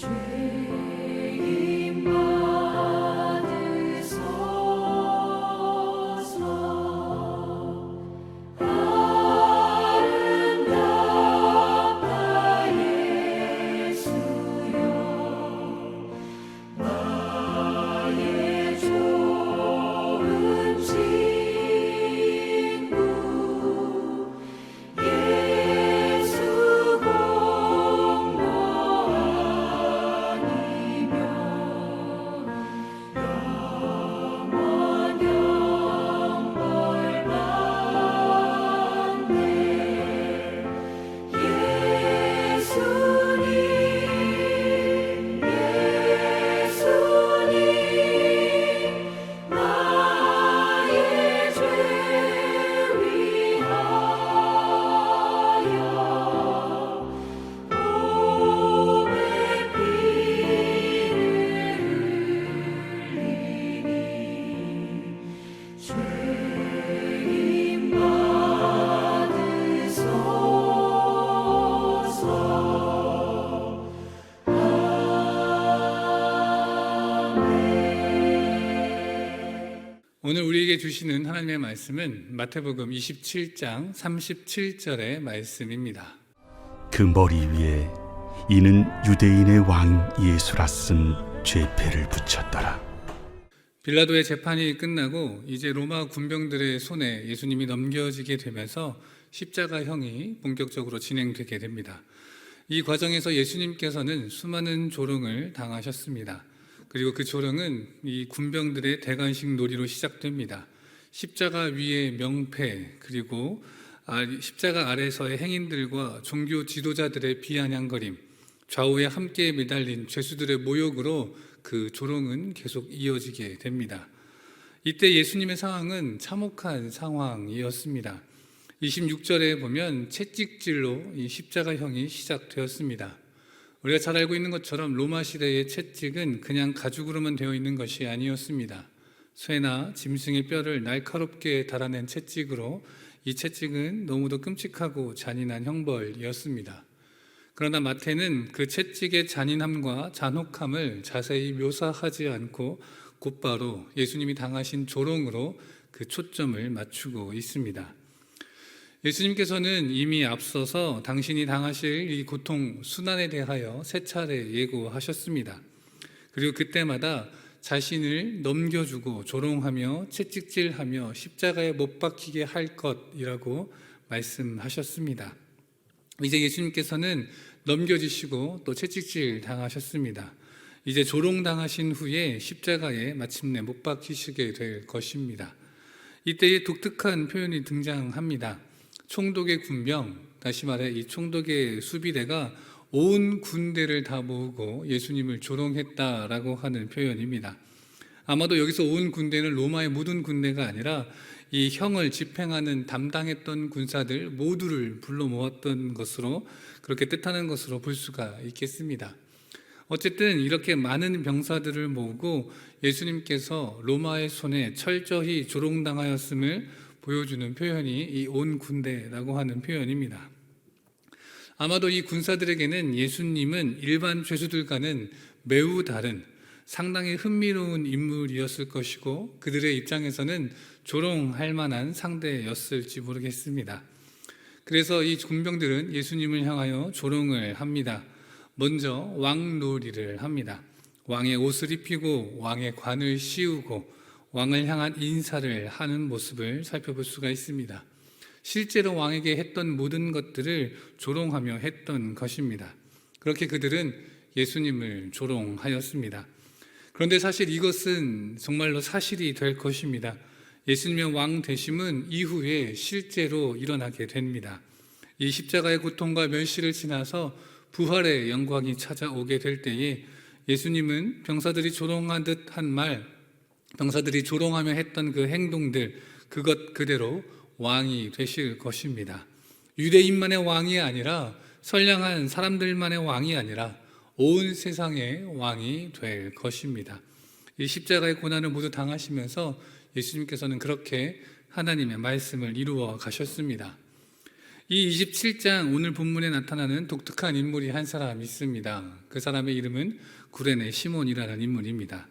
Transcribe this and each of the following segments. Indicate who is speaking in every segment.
Speaker 1: 却。 우리에게 주시는 하나님의 말씀은 마태복음 27장 37절의 말씀입니다.
Speaker 2: 그 머리 위에 이는 유대인의 왕 예수라 쓴 죄패를 붙였더라.
Speaker 1: 빌라도의 재판이 끝나고 이제 로마 군병들의 손에 예수님이 넘겨지게 되면서 십자가형이 본격적으로 진행되게 됩니다. 이 과정에서 예수님께서는 수많은 조롱을 당하셨습니다. 그리고 그 조롱은 이 군병들의 대관식 놀이로 시작됩니다. 십자가 위의 명패 그리고 아, 십자가 아래서의 행인들과 종교 지도자들의 비아냥거림, 좌우에 함께 매달린 죄수들의 모욕으로 그 조롱은 계속 이어지게 됩니다. 이때 예수님의 상황은 참혹한 상황이었습니다. 26절에 보면 채찍질로 이 십자가형이 시작되었습니다. 우리가 잘 알고 있는 것처럼 로마 시대의 채찍은 그냥 가죽으로만 되어 있는 것이 아니었습니다. 쇠나 짐승의 뼈를 날카롭게 달아낸 채찍으로 이 채찍은 너무도 끔찍하고 잔인한 형벌이었습니다. 그러나 마태는 그 채찍의 잔인함과 잔혹함을 자세히 묘사하지 않고 곧바로 예수님이 당하신 조롱으로 그 초점을 맞추고 있습니다. 예수님께서는 이미 앞서서 당신이 당하실 이 고통 순환에 대하여 세 차례 예고하셨습니다. 그리고 그때마다 자신을 넘겨주고 조롱하며 채찍질하며 십자가에 못 박히게 할 것이라고 말씀하셨습니다. 이제 예수님께서는 넘겨지시고 또 채찍질 당하셨습니다. 이제 조롱 당하신 후에 십자가에 마침내 못 박히시게 될 것입니다. 이때에 독특한 표현이 등장합니다. 총독의 군병, 다시 말해 이 총독의 수비대가 온 군대를 다 모으고 예수님을 조롱했다라고 하는 표현입니다. 아마도 여기서 온 군대는 로마의 모든 군대가 아니라 이 형을 집행하는 담당했던 군사들 모두를 불러 모았던 것으로 그렇게 뜻하는 것으로 볼 수가 있겠습니다. 어쨌든 이렇게 많은 병사들을 모으고 예수님께서 로마의 손에 철저히 조롱당하였음을 보여주는 표현이 이 온 군대라고 하는 표현입니다. 아마도 이 군사들에게는 예수님은 일반 죄수들과는 매우 다른 상당히 흥미로운 인물이었을 것이고 그들의 입장에서는 조롱할 만한 상대였을지 모르겠습니다. 그래서 이 군병들은 예수님을 향하여 조롱을 합니다. 먼저 왕놀이를 합니다. 왕의 옷을 입히고 왕의 관을 씌우고 왕을 향한 인사를 하는 모습을 살펴볼 수가 있습니다. 실제로 왕에게 했던 모든 것들을 조롱하며 했던 것입니다. 그렇게 그들은 예수님을 조롱하였습니다. 그런데 사실 이것은 정말로 사실이 될 것입니다. 예수님의 왕 되심은 이후에 실제로 일어나게 됩니다. 이 십자가의 고통과 멸시를 지나서 부활의 영광이 찾아오게 될 때에 예수님은 병사들이 조롱한 듯한 말, 병사들이 조롱하며 했던 그 행동들, 그것 그대로 왕이 되실 것입니다. 유대인만의 왕이 아니라 선량한 사람들만의 왕이 아니라 온 세상의 왕이 될 것입니다. 이 십자가의 고난을 모두 당하시면서 예수님께서는 그렇게 하나님의 말씀을 이루어 가셨습니다. 이 27장 오늘 본문에 나타나는 독특한 인물이 한 사람 있습니다. 그 사람의 이름은 구레네 시몬이라는 인물입니다.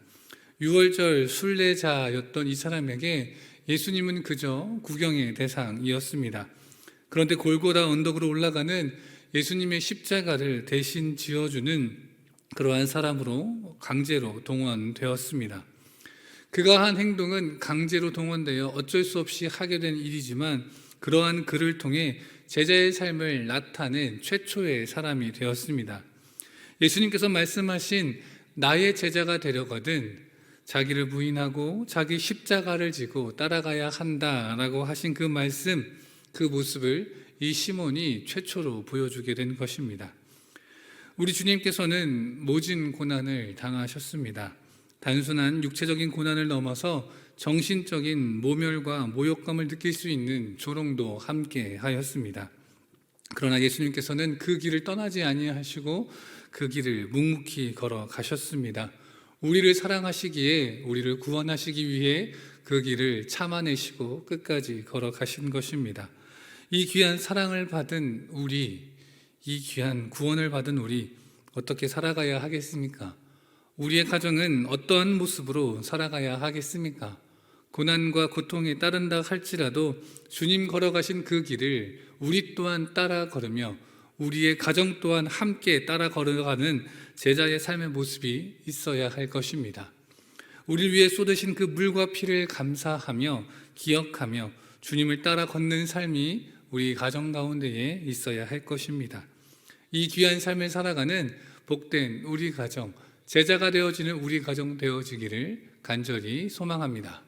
Speaker 1: 6월절 순례자였던 이 사람에게 예수님은 그저 구경의 대상이었습니다. 그런데 골고다 언덕으로 올라가는 예수님의 십자가를 대신 지어주는 그러한 사람으로 강제로 동원되었습니다. 그가 한 행동은 강제로 동원되어 어쩔 수 없이 하게 된 일이지만 그러한 그를 통해 제자의 삶을 나타낸 최초의 사람이 되었습니다. 예수님께서 말씀하신 나의 제자가 되려거든 자기를 부인하고 자기 십자가를 지고 따라가야 한다라고 하신 그 말씀, 그 모습을 이 시몬이 최초로 보여주게 된 것입니다. 우리 주님께서는 모진 고난을 당하셨습니다. 단순한 육체적인 고난을 넘어서 정신적인 모멸과 모욕감을 느낄 수 있는 조롱도 함께 하였습니다. 그러나 예수님께서는 그 길을 떠나지 아니하시고 그 길을 묵묵히 걸어 가셨습니다. 우리를 사랑하시기에 우리를 구원하시기 위해 그 길을 참아내시고 끝까지 걸어 가신 것입니다. 이 귀한 사랑을 받은 우리, 이 귀한 구원을 받은 우리 어떻게 살아가야 하겠습니까? 우리의 가정은 어떠한 모습으로 살아가야 하겠습니까? 고난과 고통에 따른다 할지라도 주님 걸어가신 그 길을 우리 또한 따라 걸으며 우리의 가정 또한 함께 따라 걸어가는 제자의 삶의 모습이 있어야 할 것입니다. 우리를 위해 쏟으신 그 물과 피를 감사하며 기억하며 주님을 따라 걷는 삶이 우리 가정 가운데에 있어야 할 것입니다. 이 귀한 삶을 살아가는 복된 우리 가정, 제자가 되어지는 우리 가정 되어지기를 간절히 소망합니다.